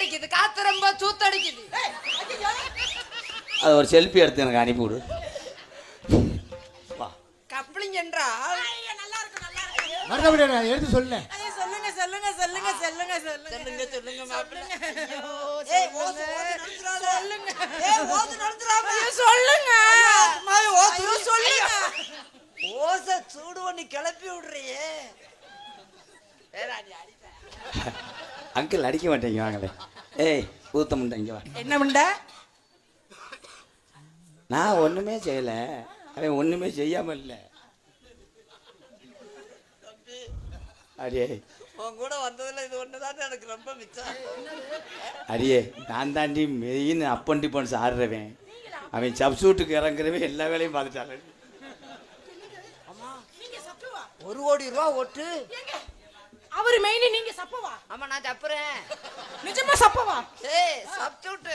காத்தடிக்குது காத்து ரொம்ப சூத்தடிக்குது. அது ஒரு செல்ஃபி எடுத்து எனக்கு அனுப்பி விடு வா. கப்ளிங் என்றால் மறந்துவிட எடுத்து சொல்ல சொல்லுங்க சொல்லுங்க சொல்லுங்க சொல்லுங்க சொல்லுங்க. சொல்லுங்க சொல்லுங்க மாப்பிள்ளை. ஏய், ஓசு, ஓசு நிறுத்துறாத. ஏய், ஓசு நிறுத்துறாம. சொல்லுங்க. சொல்லுங்க. ஓசை சூடு பண்ணி கிளப்பி விடுறியே. அங்கிள் அடிக்க மாட்டேங்க வாங்களே ஏய் ஊத்த முட்டை இங்க வா. என்ன பண்ண நான் ஒண்ணுமே செய்யல. அவன் ஒண்ணுமே செய்யாம இல்ல. அடியே. உன் கூட வந்ததுல இது ஒண்ணுதான் எனக்கு ரொம்ப மிச்சம். அடியே நான் தாண்டி மெயின் அப்பன் டிப்பன்ஸ் ஆடுறவன் அவன் சப்சூட்டுக்கு இறங்குறவன் எல்லா வேலையும் பார்த்துட்டாங்க ஒரு கோடி ரூபா ஒட்டு அவர் மெயின் நீங்க சப்பவா? ஆமா நான் தப்புறேன் நிஜமா சப்பவா? ஏய் சப்ஸ்டியூட்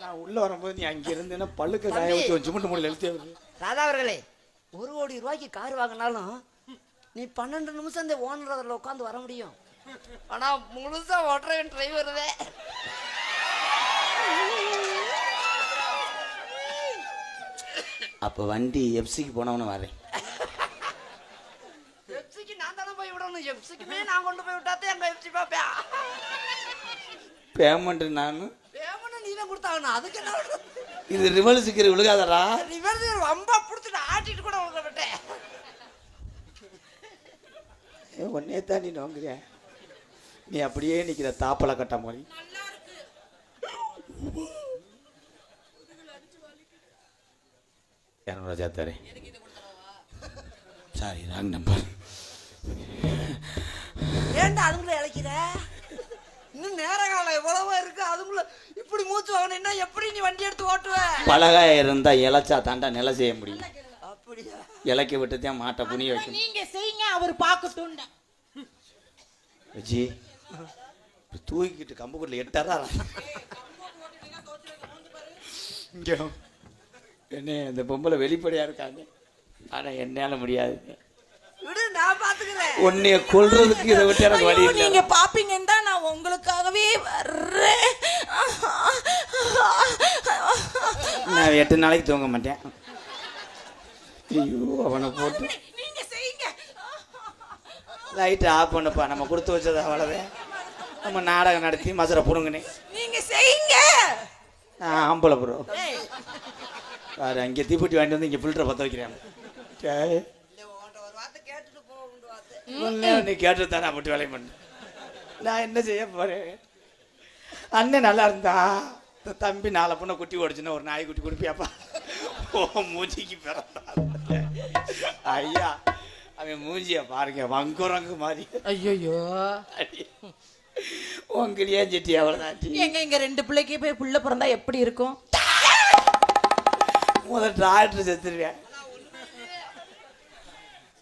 நான் உள்ள வரும்போது நீ அங்க இருந்தேன்னா பல்லுக்கு காய வச்சு மட்டும் முடியல எழுத்தே வருது ராதா அவர்களே ஒரு கோடி ரூபாய்க்கு கார் வாங்கினாலும் நீ பன்னெண்டு நிமிஷம் இந்த ஓனர் அதில் உட்காந்து வர முடியும். ஆனா முழுசா ஓட்டுறவன் டிரைவர் தான் அப்போ வண்டி எஃப்சிக்கு போனவன வரேன். எப்சிக்கு நான் தானே போய் விடணும்? எப்சிக்குமே நான் கொண்டு போய் விட்டாத்தே எங்க எப்சி பாப்பேன் பேமெண்ட் நான்? பேமெண்ட் நீ தான் கொடுத்தாகணும். அதுக்கு என்ன? இது ரிவல்ஸுக்கு விழுகாதடா. நீ வேறு வம்பா பிடிச்சிட்டு ஆட்டிட்டு கூட உங்க விட்டேன் ஒன்னே தான் நீ நோங்குறிய? நீ அப்படியே நிக்கிற தாப்பல கட்ட மாதிரி. இரநூறுவா தரே சாரி ராங் நம்பர் ஏன்டா அதுக்குள்ள இழைக்கிற? இன்னும் நேர காலம் எவ்வளவோ இருக்கு. அதுக்குள்ள இப்படி மூச்சு வாங்கினா எப்படி நீ வண்டி எடுத்து ஓட்டுவ? பலகாய இருந்தா இலைச்சா தாண்டா நிலை செய்ய முடியும். அப்படியா? இலைக்க விட்டு தான் மாட்டை புனிய வைக்கணும். நீங்க செய்யுங்க அவர் பார்க்கட்டும் இப்படி தூக்கிட்டு கம்புக்குள்ள எட்டாரா இங்க என்ன இந்த பொம்பளை வெளிப்படையா இருக்காங்க. ஆனா என்னால முடியாது. உன்னைய கொல்றதுக்கு இதை விட்டு எனக்கு வழி இல்லை. நீங்க பாப்பீங்கன்னு தான் நான் உங்களுக்காகவே வர்றேன். நான் எட்டு நாளைக்கு தூங்க மாட்டேன். ஐயோ அவனை போட்டு. லைட்டை ஆஃப் பண்ணப்பா. நம்ம கொடுத்து வச்சது அவ்வளவே நம்ம நாடகம் நடத்தி மசரை புடுங்கினே நீங்க செய்யுங்க. ஆம்பளை ப்ரோ வேறு அங்கே தீப்பெட்டி வாங்கிட்டு வந்து இங்கே ஃபில்டரை பற்ற வைக்கிறேன் சரி ஒரு வார்த்தை கேட்டுட்டு போகுண்டு வார்த்தை உன்னை நீ கேட்டு தானே அப்படி வேலையை பண்ணு. நான் என்ன செய்ய போறேன்? அண்ணன் நல்லா இருந்தா தம்பி நாலு பொண்ணை குட்டி ஓடிச்சுன்னா ஒரு நாய் குட்டி குடிப்பியாப்பா. ஓ மூஞ்சிக்கு பிறந்தா ஐயா அவன் மூஞ்சிய பாருங்க வங்குரங்கு மாதிரி. ஐயோ உங்களையே செட்டி அவ்வளோதான் எங்க இங்க ரெண்டு பிள்ளைக்கு போய் புள்ள பிறந்தா எப்படி இருக்கும்? முதல் டாக்டர் செத்துருவேன்.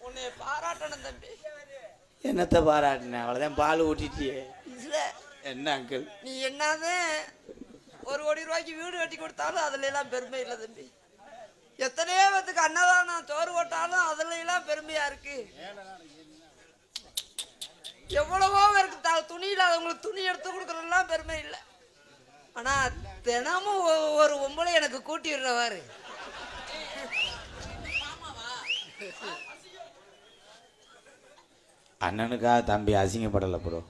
உன்னை பாராட்டணும் தம்பி. என்னத்தை பாராட்டினேன் அவ்வளோதான் பால் ஊட்டிட்டியே. என்ன அங்கிள்? நீ என்னதான் ஒரு கோடி ரூபாய்க்கு வீடு கட்டி கொடுத்தாலும் அதுல எல்லாம் பெருமை இல்லை தம்பி. எத்தனையோ பேத்துக்கு அன்னதானம் சோறு போட்டாலும் அதுல எல்லாம் பெருமையா இருக்கு. எவ்வளவோ பேருக்கு த துணி இல்லாதவங்களுக்கு துணி எடுத்து கொடுக்கறதெல்லாம் பெருமை இல்லை. ஆனா தினமும் ஒரு ஒம்பளை எனக்கு கூட்டி விடுறவாரு. அண்ணனுக்காக தம்பி அசிங்கப்படலை ப்ரோ.